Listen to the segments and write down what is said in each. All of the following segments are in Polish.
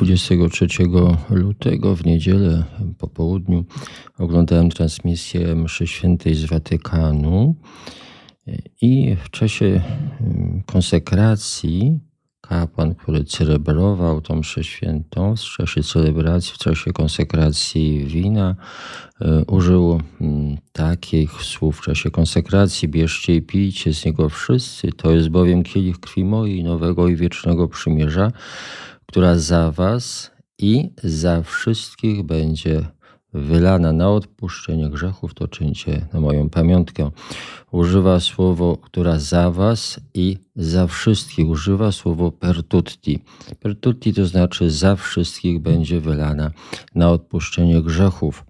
23 lutego w niedzielę po południu oglądałem transmisję mszy świętej z Watykanu i w czasie mm, konsekracji kapłan, który celebrował tą mszę świętą, w czasie celebracji, w czasie konsekracji wina, e, użył mm, takich słów w czasie konsekracji: Bierzcie i pijcie z niego wszyscy, to jest bowiem kielich krwi mojej, nowego i wiecznego przymierza, która za was i za wszystkich będzie wylana na odpuszczenie grzechów, to czyńcie na moją pamiątkę. Używa słowo, która za was i za wszystkich. Używa słowo per tutti. Per tutti to znaczy za wszystkich będzie wylana na odpuszczenie grzechów.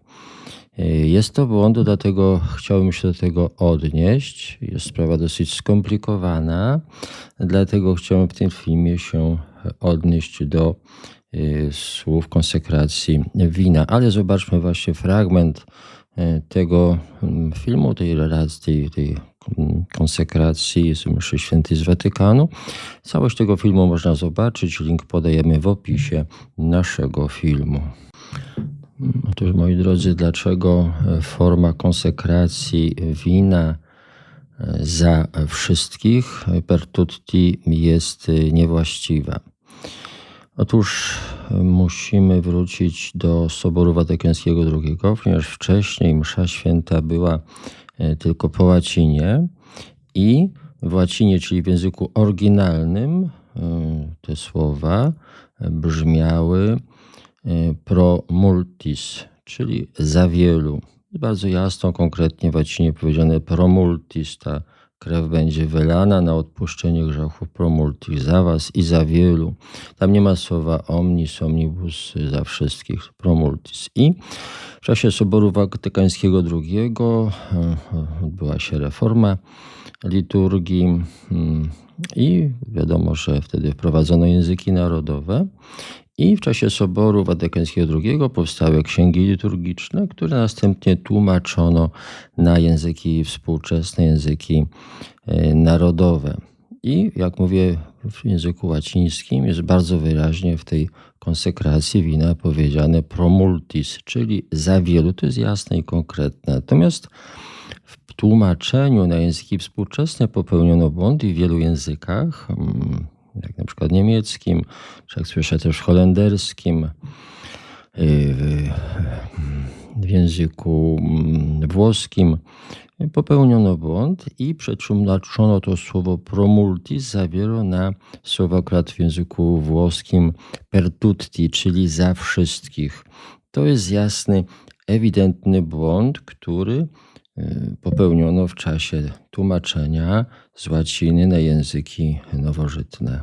Jest to błąd, dlatego chciałbym się do tego odnieść. Jest sprawa dosyć skomplikowana, dlatego chciałem w tym filmie się odnieść do Y, słów konsekracji wina. Ale zobaczmy właśnie fragment y, tego mm, filmu, tej relacji, tej, mm, konsekracji z mszy świętej z Watykanu. Całość tego filmu można zobaczyć. Link podajemy w opisie naszego filmu. Otóż moi drodzy, dlaczego e, forma konsekracji wina e, za wszystkich per tutti jest e, niewłaściwa? Otóż e, musimy wrócić do Soboru Watykańskiego II, ponieważ wcześniej msza święta była e, tylko po łacinie i w łacinie, czyli w języku oryginalnym, e, te słowa brzmiały pro multis, czyli za wielu. Bardzo jasno, konkretnie w łacinie powiedziane pro multis, ta Krew będzie wylana na odpuszczenie grzechów promultis za was i za wielu. Tam nie ma słowa omnis, omnibus za wszystkich, promultis. I w czasie Soboru Watykańskiego II e, odbyła się reforma liturgii mm, i wiadomo, że wtedy wprowadzono języki narodowe i w czasie Soboru Watykańskiego II powstały księgi liturgiczne, które następnie tłumaczono na języki współczesne, języki e, narodowe. I jak mówię w języku łacińskim, jest bardzo wyraźnie w tej konsekracji wina powiedziane promultis, czyli za wielu. To jest jasne i konkretne. Natomiast w tłumaczeniu na języki współczesne popełniono błądy w wielu językach. Jak na przykład niemieckim, czy jak słyszę też holenderskim, y, w języku mm, włoskim popełniono błąd i przetłumaczono to słowo promultis zawiero na słowo akurat w języku włoskim per tutti, czyli za wszystkich. To jest jasny, ewidentny błąd, który Y, popełniono w czasie tłumaczenia z łaciny na języki nowożytne.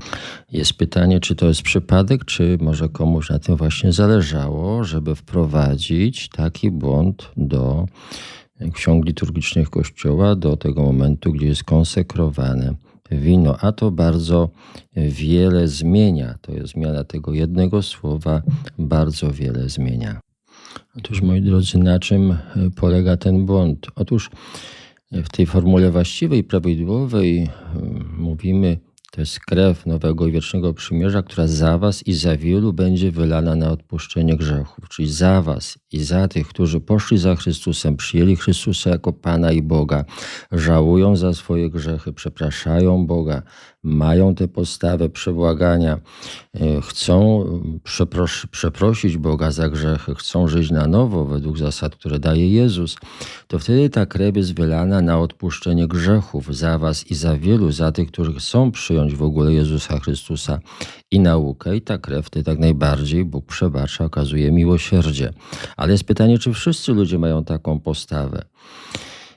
Jest pytanie, czy to jest przypadek, czy może komuś na tym właśnie zależało, żeby wprowadzić taki błąd do ksiąg liturgicznych Kościoła, do tego momentu, gdzie jest konsekrowane wino, a to bardzo wiele zmienia. To jest zmiana tego jednego słowa, bardzo wiele zmienia. Otóż, moi drodzy, na czym e, polega ten błąd? Otóż e, w tej formule właściwej, prawidłowej e, mówimy, to jest krew nowego i wiecznego przymierza, która za was i za wielu będzie wylana na odpuszczenie grzechów. Czyli za was i za tych, którzy poszli za Chrystusem, przyjęli Chrystusa jako Pana i Boga, żałują za swoje grzechy, przepraszają Boga, mają tę postawę przebłagania, e, chcą przepros przeprosić Boga za grzechy, chcą żyć na nowo według zasad, które daje Jezus, to wtedy ta krew jest wylana na odpuszczenie grzechów za was i za wielu, za tych, którzy chcą przyjąć w ogóle Jezusa Chrystusa i naukę. I ta krew wtedy tak najbardziej Bóg przebacza, okazuje miłosierdzie. Ale jest pytanie, czy wszyscy ludzie mają taką postawę.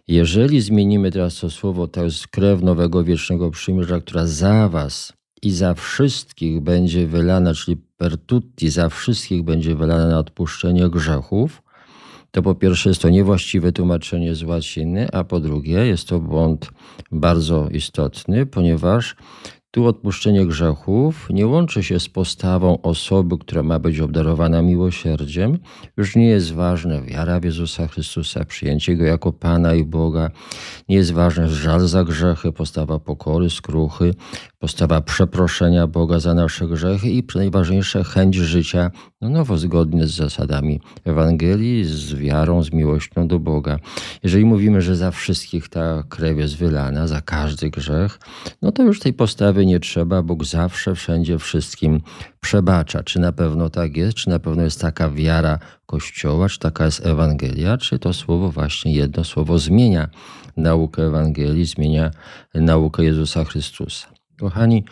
Jeżeli zmienimy teraz to słowo, to jest krew nowego wiecznego przymierza, która za was i za wszystkich będzie wylana, czyli per tutti, za wszystkich będzie wylana na odpuszczenie grzechów, to po pierwsze jest to niewłaściwe tłumaczenie z łaciny, a po drugie jest to błąd bardzo istotny, ponieważ Tu odpuszczenie grzechów nie łączy się z postawą osoby, która ma być obdarowana miłosierdziem. Już nie jest ważna wiara w Jezusa Chrystusa, przyjęcie Go jako Pana i Boga. Nie jest ważny żal za grzechy, postawa pokory, skruchy, postawa przeproszenia Boga za nasze grzechy i najważniejsze chęć życia no nowo zgodnie z zasadami Ewangelii, z wiarą, z miłością do Boga. Jeżeli mówimy, że za wszystkich ta krew jest wylana, za każdy grzech, no to już tej postawy nie trzeba. Bóg zawsze, wszędzie, wszystkim przebacza. Czy na pewno tak jest? Czy na pewno jest taka wiara Kościoła? Czy taka jest Ewangelia? Czy to słowo właśnie jedno słowo zmienia naukę Ewangelii, zmienia naukę Jezusa Chrystusa? Kochani,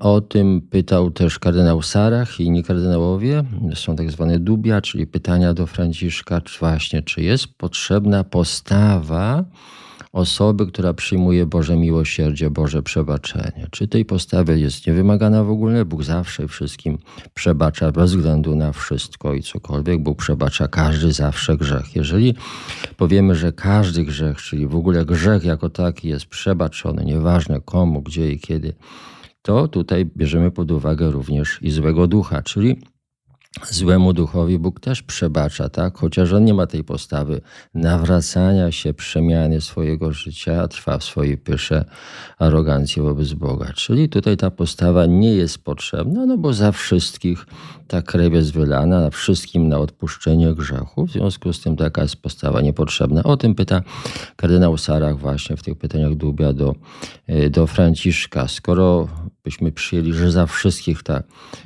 o tym pytał też kardynał Sarach i inni kardynałowie. Są tak zwane dubia, czyli pytania do Franciszka, czy właśnie, czy jest potrzebna postawa osoby, która przyjmuje Boże miłosierdzie, Boże przebaczenie. Czy tej postawy jest niewymagana w ogóle? Bóg zawsze wszystkim przebacza bez względu na wszystko i cokolwiek. Bóg przebacza każdy zawsze grzech. Jeżeli powiemy, że każdy grzech, czyli w ogóle grzech jako taki jest przebaczony, nieważne komu, gdzie i kiedy, to tutaj bierzemy pod uwagę również i złego ducha, czyli złemu duchowi Bóg też przebacza, tak? Chociaż on nie ma tej postawy nawracania się, przemiany swojego życia, trwa w swojej pysze, arogancji wobec Boga. Czyli tutaj ta postawa nie jest potrzebna, no bo za wszystkich ta krew jest wylana, na wszystkim na odpuszczenie grzechów. W związku z tym taka jest postawa niepotrzebna. O tym pyta kardynał Sarach właśnie w tych pytaniach Dubia do, e, do Franciszka. Skoro byśmy przyjęli, że za wszystkich te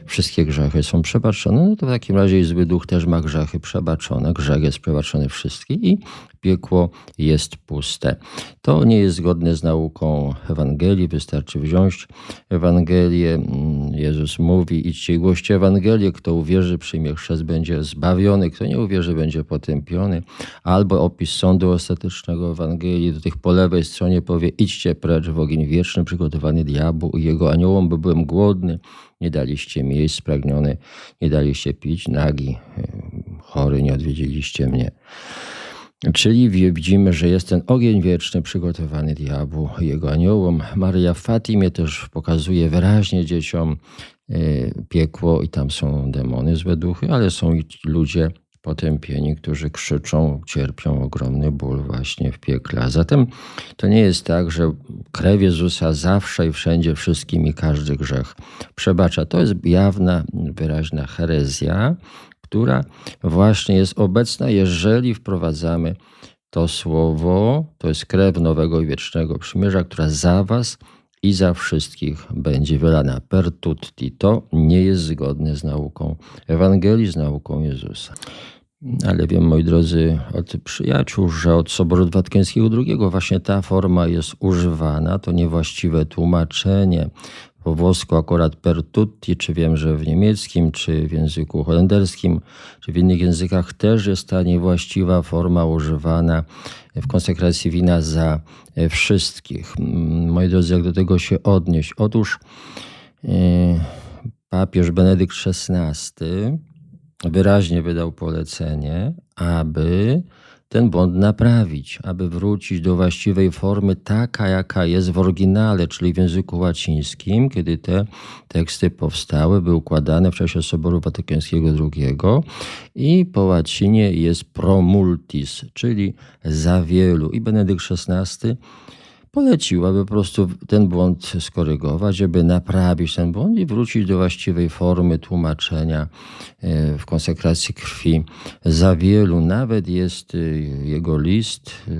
wszystkie grzechy są przebaczone, no to w takim razie i zły duch też ma grzechy przebaczone. Grzech jest przebaczony wszystkich i piekło jest puste. To nie jest zgodne z nauką Ewangelii. Wystarczy wziąć Ewangelię. Mm, Jezus mówi, idźcie i głoście Ewangelię. Kto uwierzy, przyjmie chrzest, będzie zbawiony. Kto nie uwierzy, będzie potępiony. Albo opis sądu ostatecznego Ewangelii. Do tych po lewej stronie powie, idźcie precz w ogień wieczny, przygotowany diabłu i jego aniołom, bo byłem głodny. Nie daliście mi jeść, spragniony. Nie daliście pić, nagi, chory, nie odwiedziliście mnie. Czyli widzimy, że jest ten ogień wieczny przygotowany diabłu jego aniołom. Maria w Fatimie też pokazuje wyraźnie dzieciom e, piekło i tam są demony, złe duchy, ale są i ludzie potępieni, którzy krzyczą, cierpią ogromny ból właśnie w piekle. A zatem to nie jest tak, że krew Jezusa zawsze i wszędzie wszystkim i każdy grzech przebacza. To jest jawna, wyraźna herezja, która właśnie jest obecna, jeżeli wprowadzamy to słowo, to jest krew nowego i wiecznego przymierza, która za was i za wszystkich będzie wylana per tutti. To nie jest zgodne z nauką Ewangelii, z nauką Jezusa. Ale wiem, moi drodzy, od przyjaciół, że od Soboru Watykańskiego II właśnie ta forma jest używana. To niewłaściwe tłumaczenie po włosku akurat per tutti, czy wiem, że w niemieckim, czy w języku holenderskim, czy w innych językach też jest ta niewłaściwa forma używana w konsekracji wina za wszystkich. Moi drodzy, jak do tego się odnieść? Otóż yy, papież Benedykt XVI wyraźnie wydał polecenie, aby ten błąd naprawić, aby wrócić do właściwej formy, taka jaka jest w oryginale, czyli w języku łacińskim, kiedy te teksty powstały, były układane w czasie Soboru Watykańskiego II i po łacinie jest pro multis, czyli za wielu. I Benedykt XVI polecił, aby po prostu ten błąd skorygować, żeby naprawić ten błąd i wrócić do właściwej formy tłumaczenia e, w konsekracji krwi. Za wielu nawet jest e, jego list e,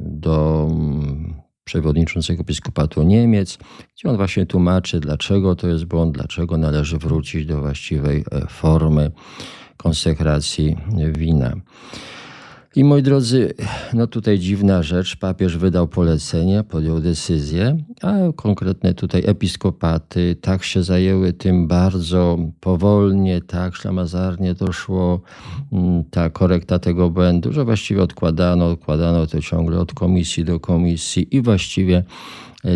do mm, przewodniczącego episkopatu Niemiec, gdzie on właśnie tłumaczy, dlaczego to jest błąd, dlaczego należy wrócić do właściwej formy konsekracji wina. I moi drodzy, no tutaj dziwna rzecz. Papież wydał polecenie, podjął decyzję, a konkretne tutaj episkopaty tak się zajęły tym bardzo powolnie, tak ślamazarnie doszło mm, ta korekta tego błędu, że właściwie odkładano, odkładano to ciągle od komisji do komisji i właściwie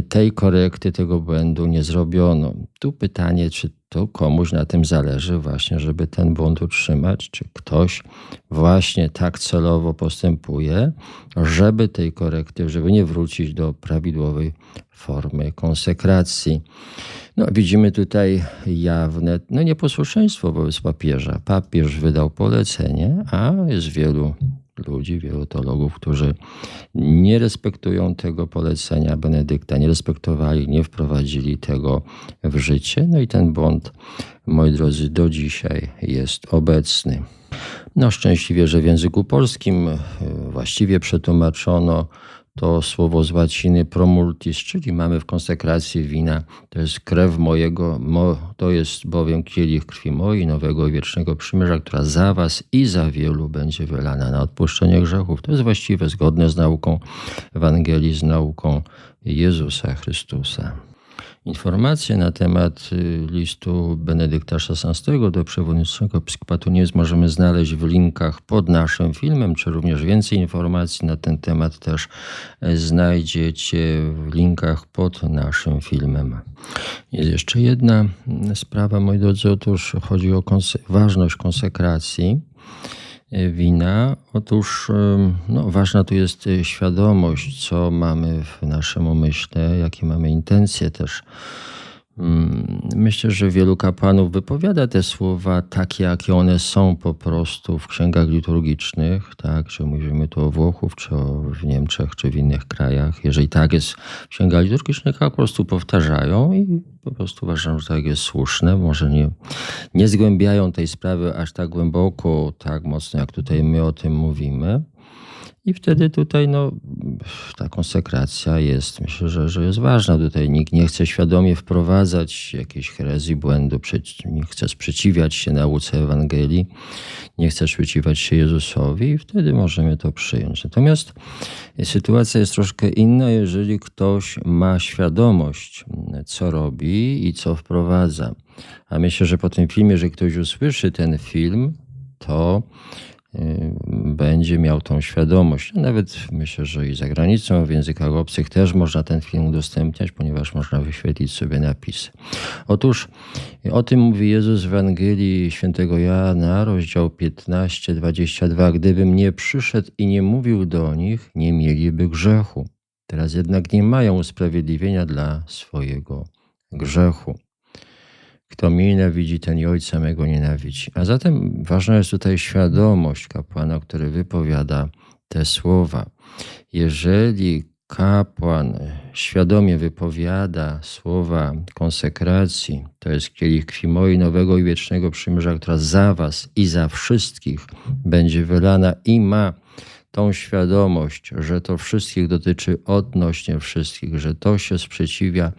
tej korekty, tego błędu nie zrobiono. Tu pytanie, czy to komuś na tym zależy właśnie, żeby ten błąd utrzymać, czy ktoś właśnie tak celowo postępuje, żeby tej korekty, żeby nie wrócić do prawidłowej formy konsekracji. No, widzimy tutaj jawne no, nieposłuszeństwo wobec papieża. Papież wydał polecenie, a jest wielu ludzi, wielu teologów, którzy nie respektują tego polecenia Benedykta, nie respektowali, nie wprowadzili tego w życie. No i ten błąd, moi drodzy, do dzisiaj jest obecny. No szczęśliwie, że w języku polskim właściwie przetłumaczono to słowo z łaciny promultis, czyli mamy w konsekracji wina, to jest krew mojego, mo, to jest bowiem kielich krwi mojej, nowego wiecznego przymierza, która za was i za wielu będzie wylana na odpuszczenie grzechów. To jest właściwe, zgodne z nauką Ewangelii, z nauką Jezusa Chrystusa. Informacje na temat y, listu Benedykta XVI do przewodniczącego episkopatu. Niemiec możemy znaleźć w linkach pod naszym filmem, czy również więcej informacji na ten temat też e, znajdziecie w linkach pod naszym filmem. Jest jeszcze jedna mm, sprawa, moi drodzy, otóż chodzi o konse ważność konsekracji wina. Otóż no, ważna tu jest y, świadomość, co mamy w naszym umyśle, jakie mamy intencje też myślę, że wielu kapłanów wypowiada te słowa takie, jakie one są po prostu w księgach liturgicznych, tak? Czy mówimy tu o Włochów, czy o, w Niemczech, czy w innych krajach. Jeżeli tak jest w księgach liturgicznych, po prostu powtarzają i po prostu uważam, że tak jest słuszne. Może nie, nie zgłębiają tej sprawy aż tak głęboko, tak mocno, jak tutaj my o tym mówimy. I wtedy tutaj no, ta konsekracja jest, myślę, że, że jest ważna. Tutaj nikt nie chce świadomie wprowadzać jakiejś herezji, błędu, nie chce sprzeciwiać się nauce Ewangelii, nie chce sprzeciwiać się Jezusowi i wtedy możemy to przyjąć. Natomiast sytuacja jest troszkę inna, jeżeli ktoś ma świadomość, co robi i co wprowadza. A myślę, że po tym filmie, że ktoś usłyszy ten film, to będzie miał tą świadomość. No, nawet myślę, że i za granicą, w językach obcych też można ten film udostępniać, ponieważ można wyświetlić sobie napisy. Otóż o tym mówi Jezus w Ewangelii świętego Jana, rozdział 15, 22. Gdybym nie przyszedł i nie mówił do nich, nie mieliby grzechu. Teraz jednak nie mają usprawiedliwienia dla swojego grzechu. Kto mnie nienawidzi, ten i ojca mego nienawidzi. A zatem ważna jest tutaj świadomość kapłana, który wypowiada te słowa. Jeżeli kapłan świadomie wypowiada słowa konsekracji, to jest kielich krwi mojej nowego i wiecznego przymierza, która za was i za wszystkich będzie wylana i ma tą świadomość, że to wszystkich dotyczy odnośnie wszystkich, że to się sprzeciwia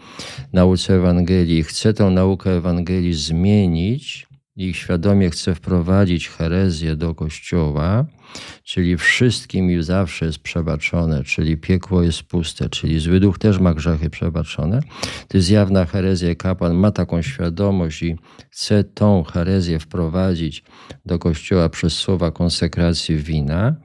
nauce Ewangelii, chce tę naukę Ewangelii zmienić i świadomie chce wprowadzić herezję do Kościoła, czyli wszystkim już zawsze jest przebaczone, czyli piekło jest puste, czyli zły duch też ma grzechy przebaczone. To jest jawna herezja. Kapłan ma taką świadomość i chce tą herezję wprowadzić do Kościoła przez słowa konsekracji wina,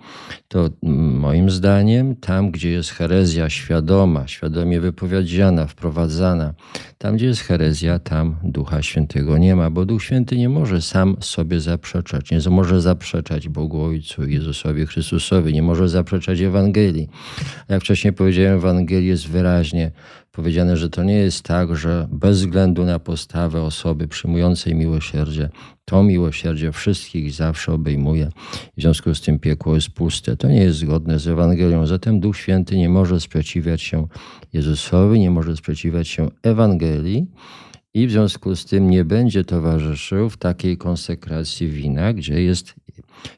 to moim zdaniem tam, gdzie jest herezja świadoma, świadomie wypowiedziana, wprowadzana, tam, gdzie jest herezja, tam Ducha Świętego nie ma, bo Duch Święty nie może sam sobie zaprzeczać, nie może zaprzeczać Bogu Ojcu Jezusowi Chrystusowi, nie może zaprzeczać Ewangelii. Jak wcześniej powiedziałem, Ewangelii jest wyraźnie powiedziane, że to nie jest tak, że bez względu na postawę osoby przyjmującej miłosierdzie, to miłosierdzie wszystkich zawsze obejmuje. W związku z tym piekło jest puste. To nie jest zgodne z Ewangelią. Zatem Duch Święty nie może sprzeciwiać się Jezusowi, nie może sprzeciwiać się Ewangelii i w związku z tym nie będzie towarzyszył w takiej konsekracji wina, gdzie jest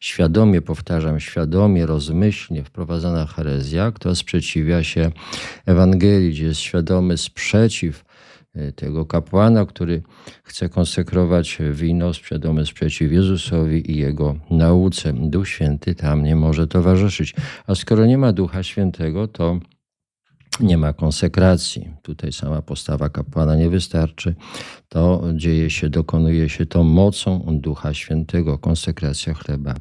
świadomie, powtarzam, świadomie, rozmyślnie wprowadzana herezja, która sprzeciwia się Ewangelii, gdzie jest świadomy sprzeciw e, tego kapłana, który chce konsekrować wino, świadomy sprzeciw Jezusowi i Jego nauce. Duch Święty tam nie może towarzyszyć. A skoro nie ma Ducha Świętego, to nie ma konsekracji. Tutaj sama postawa kapłana nie wystarczy. To dzieje się, dokonuje się to mocą Ducha Świętego, konsekracja chleba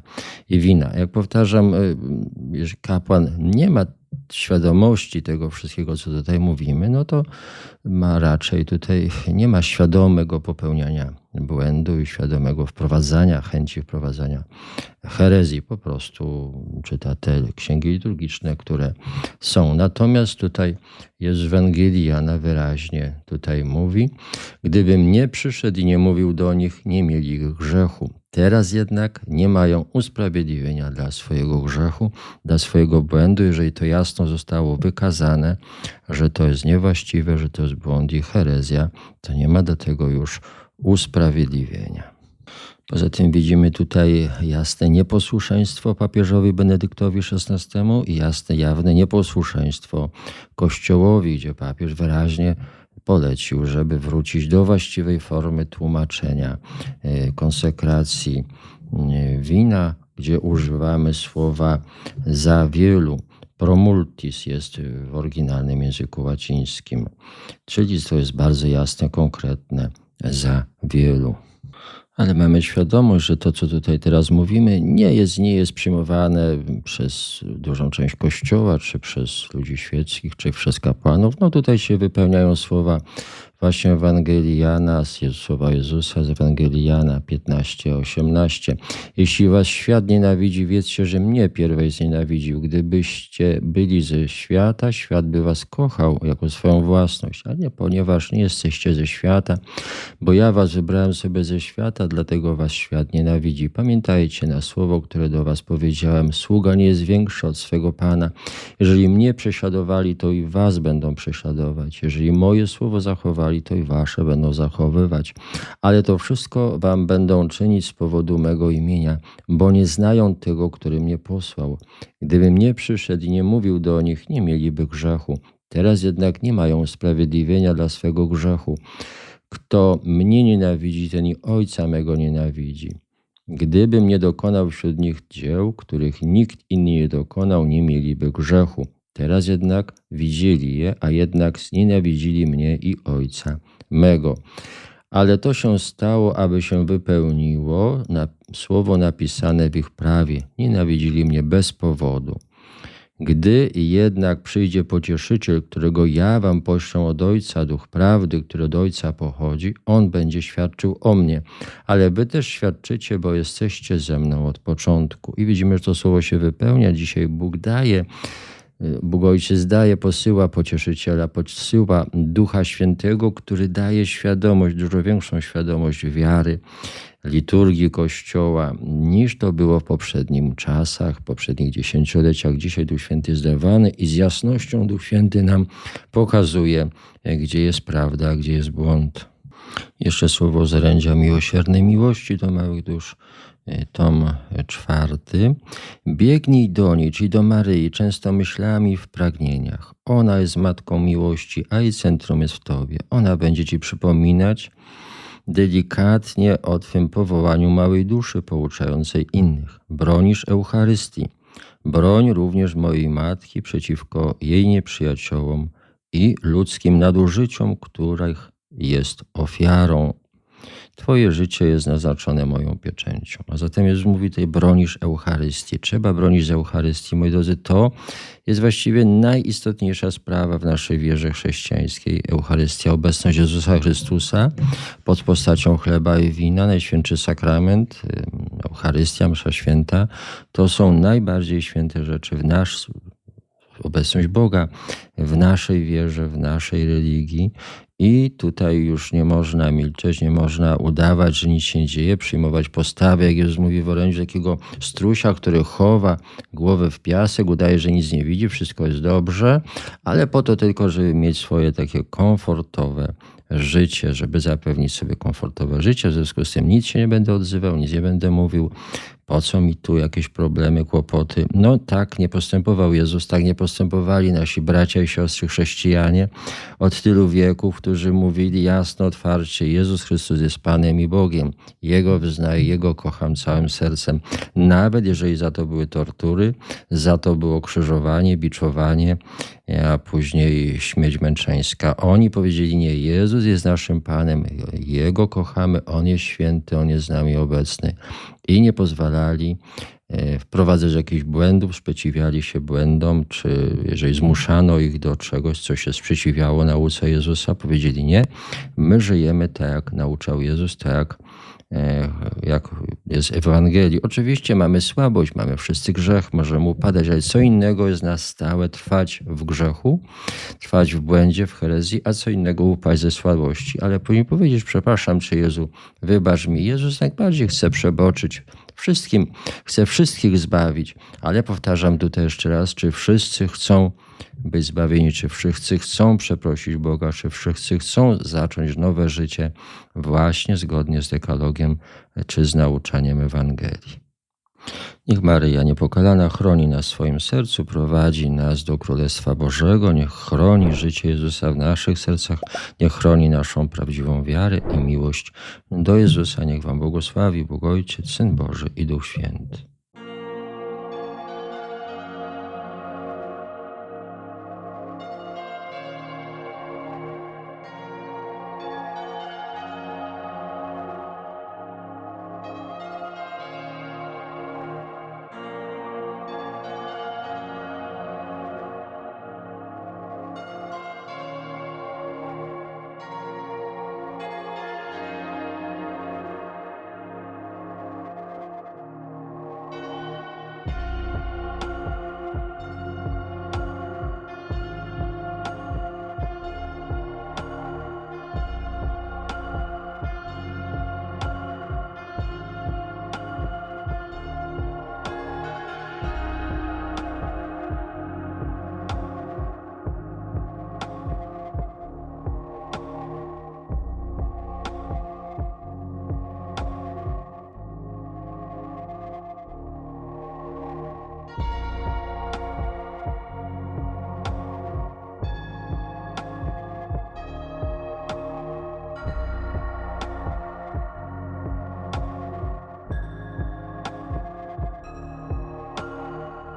i wina. Jak powtarzam, y, kapłan nie ma świadomości tego wszystkiego, co tutaj mówimy, no to ma raczej tutaj nie ma świadomego popełniania błędu i świadomego wprowadzania, chęci wprowadzania herezji. Po prostu czyta te księgi liturgiczne, które są. Natomiast tutaj jest w wyraźnie tutaj mówi, gdybym nie przyszedł i nie mówił do nich, nie mieli grzechu. Teraz jednak nie mają usprawiedliwienia dla swojego grzechu, dla swojego błędu, jeżeli to jasno zostało wykazane, że to jest niewłaściwe, że to jest błąd i herezja, to nie ma do tego już usprawiedliwienia. Poza tym widzimy tutaj jasne nieposłuszeństwo papieżowi Benedyktowi XVI i jasne, jawne nieposłuszeństwo Kościołowi, gdzie papież wyraźnie polecił, żeby wrócić do właściwej formy tłumaczenia e, konsekracji e, wina, gdzie używamy słowa za wielu. Promultis jest w oryginalnym języku łacińskim, czyli to jest bardzo jasne, konkretne za wielu. Ale mamy świadomość, że to, co tutaj teraz mówimy, nie jest, nie jest przyjmowane przez dużą część Kościoła, czy przez ludzi świeckich, czy przez kapłanów. No tutaj się wypełniają słowa właśnie Ewangelii Jana, słowa Jezusa z Ewangelii Jana 15, 18. Jeśli was świat nienawidzi, wiedzcie, że mnie pierwej znienawidził. Gdybyście byli ze świata, świat by was kochał jako swoją własność, a nie ponieważ nie jesteście ze świata, bo ja was wybrałem sobie ze świata, dlatego was świat nienawidzi. Pamiętajcie na słowo, które do was powiedziałem. Sługa nie jest większy od swego Pana. Jeżeli mnie prześladowali, to i was będą prześladować. Jeżeli moje słowo zachowali, to i wasze będą zachowywać. Ale to wszystko wam będą czynić z powodu mego imienia, bo nie znają tego, który mnie posłał. Gdybym nie przyszedł i nie mówił do nich, nie mieliby grzechu. Teraz jednak nie mają usprawiedliwienia dla swego grzechu. Kto mnie nienawidzi, ten i ojca mego nienawidzi. Gdybym nie dokonał wśród nich dzieł, których nikt inny nie dokonał, nie mieliby grzechu. Teraz jednak widzieli je, a jednak znienawidzili mnie i Ojca mego. Ale to się stało, aby się wypełniło na słowo napisane w ich prawie. Nienawidzili mnie bez powodu. Gdy jednak przyjdzie pocieszyciel, którego ja wam poślę od Ojca, duch prawdy, który od Ojca pochodzi, on będzie świadczył o mnie. Ale wy też świadczycie, bo jesteście ze mną od początku. I widzimy, że to słowo się wypełnia. Dzisiaj Bóg daje Bóg Ojciec daje, posyła pocieszyciela, posyła Ducha Świętego, który daje świadomość, dużo większą świadomość wiary, liturgii Kościoła, niż to było w poprzednich czasach, w poprzednich dziesięcioleciach. Dzisiaj Duch Święty jest i z jasnością Duch Święty nam pokazuje, gdzie jest prawda, gdzie jest błąd. Jeszcze słowo z orędzia miłosiernej miłości do małych dusz tom czwarty. Biegnij do niej, czyli do Maryi, często myślami w pragnieniach. Ona jest matką miłości, a jej centrum jest w Tobie. Ona będzie Ci przypominać delikatnie o Twym powołaniu małej duszy pouczającej innych. Bronisz Eucharystii. Broń również mojej matki przeciwko jej nieprzyjaciołom i ludzkim nadużyciom, których jest ofiarą. Twoje życie jest naznaczone moją pieczęcią. A zatem Jezus mówi tutaj, bronisz Eucharystii. Trzeba bronić Eucharystii. Moi drodzy, to jest właściwie najistotniejsza sprawa w naszej wierze chrześcijańskiej. Eucharystia, obecność Jezusa Chrystusa pod postacią chleba i wina, Najświętszy Sakrament, Eucharystia, Msza Święta, to są najbardziej święte rzeczy w nasz obecność Boga w naszej wierze, w naszej religii i tutaj już nie można milczeć, nie można udawać, że nic się nie dzieje, przyjmować postawy, jak Jezus mówi w orędziu, takiego strusia, który chowa głowę w piasek, udaje, że nic nie widzi, wszystko jest dobrze, ale po to tylko, żeby mieć swoje takie komfortowe życie, żeby zapewnić sobie komfortowe życie. W związku z tym nic się nie będę odzywał, nic nie będę mówił. Po co mi tu jakieś problemy, kłopoty? No tak nie postępował Jezus, tak nie postępowali nasi bracia i siostry chrześcijanie od tylu wieków, którzy mówili jasno, otwarcie: Jezus Chrystus jest Panem i Bogiem. Jego wyznaję, Jego kocham całym sercem. Nawet jeżeli za to były tortury, za to było krzyżowanie, biczowanie, a później śmierć męczeńska. Oni powiedzieli: Nie, Jezus jest naszym Panem, Jego kochamy, On jest święty, On jest z nami obecny. I nie pozwalali e, wprowadzać jakichś błędów, sprzeciwiali się błędom, czy jeżeli zmuszano ich do czegoś, co się sprzeciwiało nauce Jezusa, powiedzieli nie. My żyjemy tak, jak nauczał Jezus, tak jak jest w Ewangelii. Oczywiście mamy słabość, mamy wszyscy grzech, możemy upadać, ale co innego jest na stałe trwać w grzechu, trwać w błędzie, w herezji, a co innego upaść ze słabości. Ale powinien powiedzieć, przepraszam Cię Jezu, wybacz mi. Jezus najbardziej chce przeboczyć wszystkim, chce wszystkich zbawić. Ale powtarzam tutaj jeszcze raz, czy wszyscy chcą być zbawieni, czy wszyscy chcą przeprosić Boga, czy wszyscy chcą zacząć nowe życie właśnie zgodnie z dekalogiem, czy z nauczaniem Ewangelii. Niech Maryja niepokalana chroni nas w swoim sercu, prowadzi nas do Królestwa Bożego, niech chroni życie Jezusa w naszych sercach, niech chroni naszą prawdziwą wiarę i miłość do Jezusa. Niech Wam błogosławi Bóg Ojciec, Syn Boży i Duch Święty.